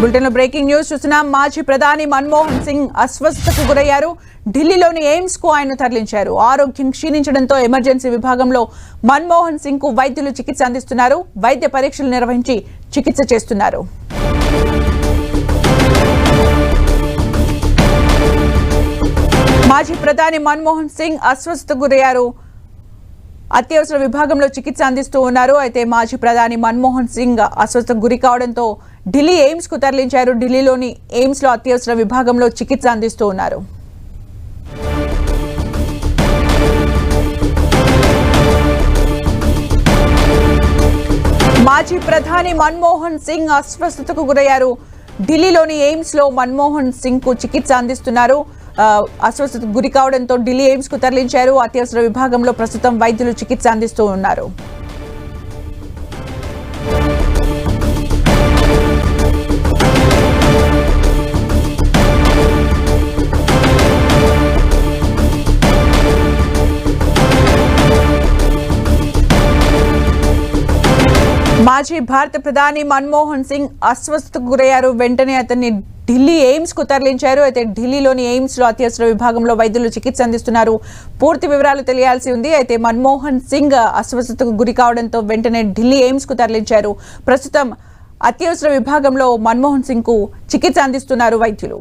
బులెటిన్లో breaking news చూస్తున్నాం మాజీ ప్రధాని మన్మోహన్ సింగ్ అస్వస్థతకు గురయ్యారు. ఢిల్లీలోని ఎయిమ్స్కు ఆయన తరలించారు. ఆరోగ్యం క్షీణించడంతో ఎమర్జెన్సీ విభాగంలో మన్మోహన్ సింగ్కు వైద్యులు చికిత్స అందిస్తున్నారు. వైద్య పరీక్షలు నిర్వహించి చికిత్స చేస్తున్నారు. మాజీ ప్రధాని మన్మోహన్ సింగ్ అస్వస్థతకు గురయ్యారు. అత్యవసర విభాగంలో చికిత్స అందిస్తూ ఉన్నారు. అయితే మాజీ ప్రధాని మన్మోహన్ సింగ్ అస్వస్థకు గురి కావడంతో ఢిల్లీ ఎయిమ్స్కు తరలించారు. ఢిల్లీలోని ఎయిమ్స్లో అత్యవసర విభాగంలో చికిత్స అందిస్తూ ఉన్నారు. మాజీ ప్రధాని మన్మోహన్ సింగ్ అస్వస్థతకు గురయ్యారు. ఢిల్లీలోని ఎయిమ్స్లో మన్మోహన్ సింగ్కు చికిత్స అందిస్తున్నారు. అస్వస్థతకు గురి కావడంతో ఢిల్లీ ఎయిమ్స్కు తరలించారు. అత్యవసర విభాగంలో ప్రస్తుతం వైద్యులు చికిత్స అందిస్తూ ఉన్నారు. మాజీ భారత ప్రధాని మన్మోహన్ సింగ్ అస్వస్థతకు గురయ్యారు. వెంటనే అతన్ని ఢిల్లీ ఎయిమ్స్కు తరలించారు. అయితే ఢిల్లీలోని ఎయిమ్స్లో అత్యవసర విభాగంలో వైద్యులు చికిత్స అందిస్తున్నారు. పూర్తి వివరాలు తెలియాల్సి ఉంది. అయితే మన్మోహన్ సింగ్ అస్వస్థతకు గురి కావడంతో వెంటనే ఢిల్లీ ఎయిమ్స్కు తరలించారు. ప్రస్తుతం అత్యవసర విభాగంలో మన్మోహన్ సింగ్కు చికిత్స అందిస్తున్నారు వైద్యులు.